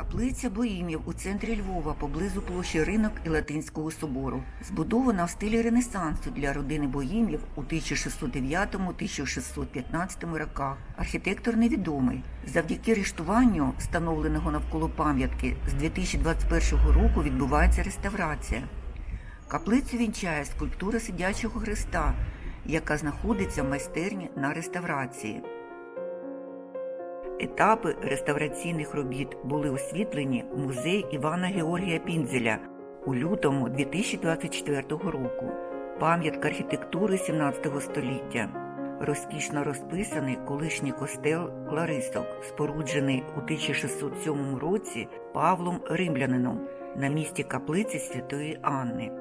Каплиця Боїмів у центрі Львова поблизу площі Ринок і Латинського собору. Збудована в стилі Ренесансу для родини Боїмів у 1609-1615 роках. Архітектор невідомий. Завдяки рештуванню, встановленого навколо пам'ятки, з 2021 року відбувається реставрація. Каплицю вінчає скульптура сидячого Христа, яка знаходиться в майстерні на реставрації. Етапи реставраційних робіт були освітлені в музей Івана Георгія Пінзеля у лютому 2024 року. Пам'ятка архітектури 17 століття. Розкішно розписаний колишній костел Кларисок, споруджений у 1607 році Павлом Римлянином на місці каплиці Святої Анни.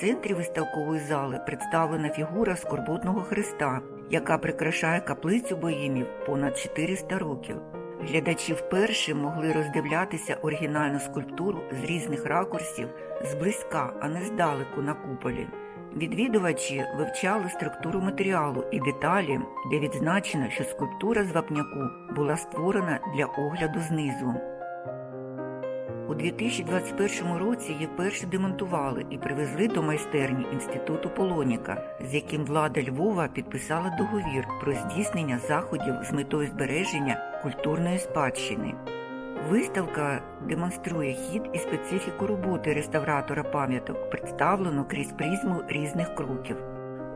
Центрі виставкової зали представлена фігура Скорботного Христа, яка прикрашає каплицю боїмів понад 400 років. Глядачі вперше могли роздивлятися оригінальну скульптуру з різних ракурсів, зблизька, а не здалеку на куполі. Відвідувачі вивчали структуру матеріалу і деталі, де відзначено, що скульптура з вапняку була створена для огляду знизу. У 2021 році її вперше демонтували і привезли до майстерні інституту Полоніка, з яким влада Львова підписала договір про здійснення заходів з метою збереження культурної спадщини. Виставка демонструє хід і специфіку роботи реставратора пам'яток, представлено крізь призму різних кроків.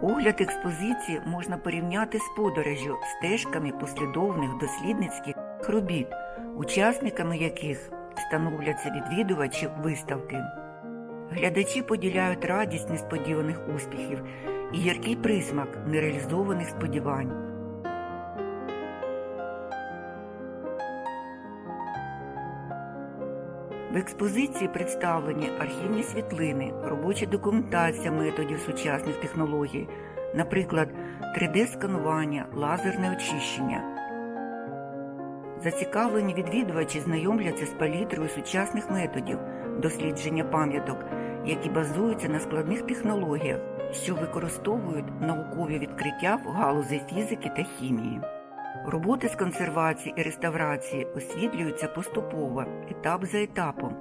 Огляд експозиції можна порівняти з подорожю стежками послідовних дослідницьких робіт, учасниками яких становляться відвідувачі виставки. Глядачі поділяють радість несподіваних успіхів і яркий присмак нереалізованих сподівань. В експозиції представлені архівні світлини, робоча документація методів сучасних технологій, наприклад, 3D-сканування, лазерне очищення. Зацікавлені відвідувачі знайомляться з палітрою сучасних методів дослідження пам'яток, які базуються на складних технологіях, що використовують наукові відкриття в галузі фізики та хімії. Роботи з консервації і реставрації освітлюються поступово, етап за етапом.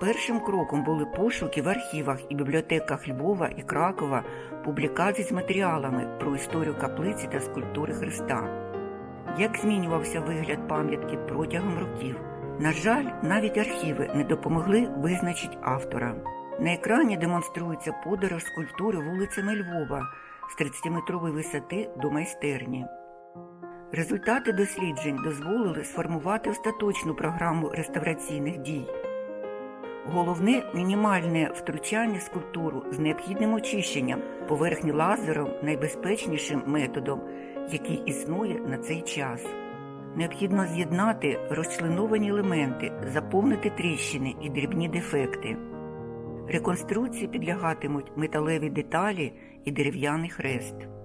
Першим кроком були пошуки в архівах і бібліотеках Львова і Кракова публікацій з матеріалами про історію каплиці та скульптури Христа. Як змінювався вигляд пам'ятки протягом років? На жаль, навіть архіви не допомогли визначити автора. На екрані демонструється подорож скульптури вулицями Львова з 30-метрової висоти до майстерні. Результати досліджень дозволили сформувати остаточну програму реставраційних дій. Головне мінімальне втручання скульптуру з необхідним очищенням поверхні лазером найбезпечнішим методом, який існує на цей час. Необхідно з'єднати розчленовані елементи, заповнити тріщини і дрібні дефекти. Реконструкції підлягатимуть металеві деталі і дерев'яний хрест.